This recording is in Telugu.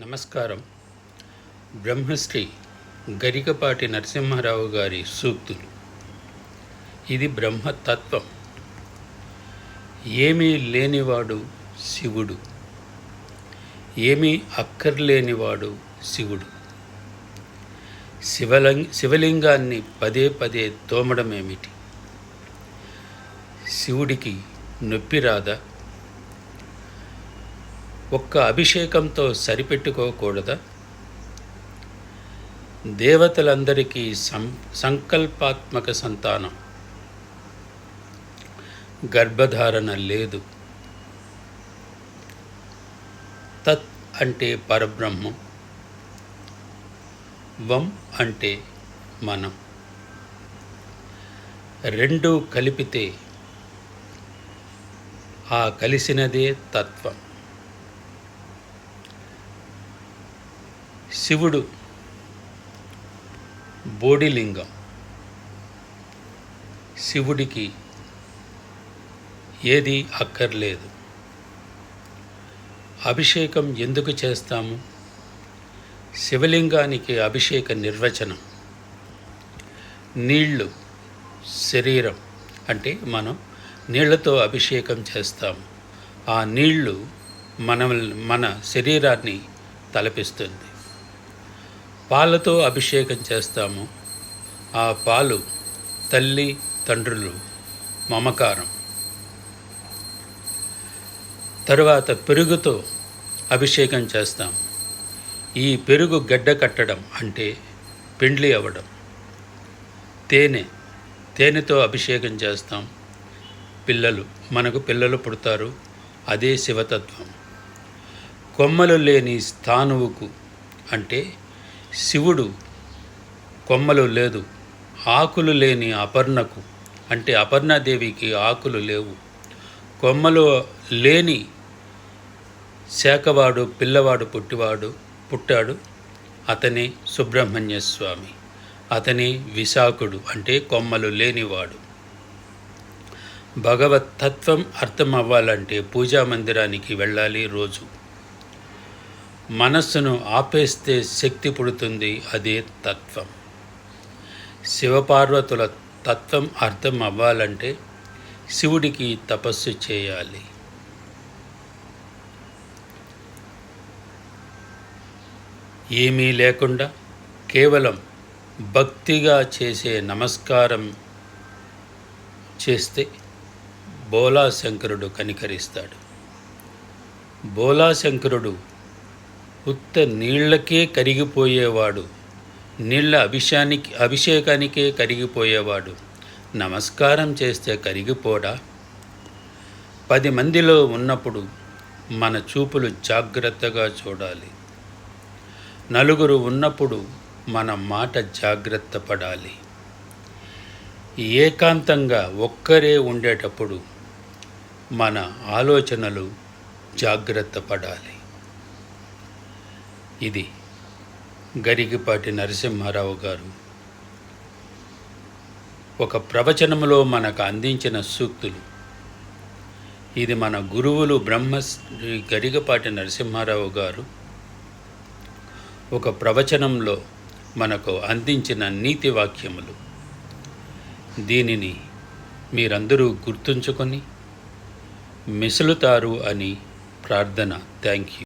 నమస్కారం. బ్రహ్మశ్రీ గరికపాటి నరసింహారావు గారి సూక్తులు. ఇది బ్రహ్మతత్వం. ఏమీ లేనివాడు శివుడు. ఏమీ అక్కర్లేనివాడు శివుడు. శివలింగ శివలింగాన్ని పదే పదే తోమడమేమిటి? శివుడికి నొప్పి రాదా? ఒక్క అభిషేకంతో సరిపెట్టుకోకూడదా? దేవతలందరికీ సం సంకల్పాత్మక సంతానం. గర్భధారణ లేదు. తత్ అంటే పరబ్రహ్మం. వం అంటే మనం. రెండు కలిపితే ఆ కలిసినదే తత్వం. శివుడు. బోడిలింగం. శివుడికి ఏది అక్కర్లేదు. అభిషేకం ఎందుకు చేస్తాము? శివలింగానికి అభిషేక నిర్వచనం. నీళ్ళు శరీరం అంటే మనం నీళ్ళతో అభిషేకం చేస్తాము ఆ నీళ్ళు మన మన శరీరాన్ని తలపిస్తుంది. పాలతో అభిషేకం చేస్తాము. ఆ పాలు తల్లి తండ్రులు మమకారం. తరువాత పెరుగుతో అభిషేకం చేస్తాం. ఈ పెరుగు గడ్డ కట్టడం అంటే పెండ్లి అవ్వడం. తేనె తేనెతో అభిషేకం చేస్తాం. పిల్లలు మనకు పిల్లలు పుడతారు. అదే శివతత్వం. కొమ్మలు లేని స్థానువుకు అంటే శివుడు కొమ్మలు లేదు ఆకులు లేని అపర్ణకు అంటే అపర్ణాదేవికి ఆకులు లేవు. కొమ్మలు లేని శాఖవాడు పిల్లవాడు పుట్టివాడు పుట్టాడు. అతనే సుబ్రహ్మణ్య స్వామి అతనే విశాఖుడు అంటే కొమ్మలు లేనివాడు. భగవత్ తత్వం అర్థం అవ్వాలంటే పూజా మందిరానికి వెళ్ళాలి రోజు. మనస్సును ఆపేస్తే శక్తి పుడుతుంది అదే తత్వం. శివపార్వతుల తత్వం అర్థం అవ్వాలంటే శివుడికి తపస్సు చేయాలి. ఏమీ లేకుండా కేవలం భక్తిగా చేసే నమస్కారం చేస్తే బోలాశంకరుడు కనికరిస్తాడు. బోలాశంకరుడు ఉత్త నీళ్ళకే కరిగిపోయేవాడు. నీళ్ళ అభిషానికి అభిషేకానికే కరిగిపోయేవాడు. నమస్కారం చేస్తే కరిగిపోడా? పది మందిలో ఉన్నప్పుడు మన చూపులు జాగ్రత్తగా చూడాలి. నలుగురు ఉన్నప్పుడు మన మాట జాగ్రత్త పడాలి. ఏకాంతంగా ఒక్కరే ఉండేటప్పుడు మన ఆలోచనలు జాగ్రత్త పడాలి. ఇది గరిగిపాటి నరసింహారావు గారు. ఒక ప్రవచనంలో మనకు అందించిన సూక్తులు. ఇది మన గురువులు బ్రహ్మశ్రీ గరిగపాటి నరసింహారావు గారు ఒక ప్రవచనంలో మనకు అందించిన నీతి వాక్యములు. దీనిని మీరందరూ గుర్తుంచుకొని మిసులుతారు అని ప్రార్థన. Thank you.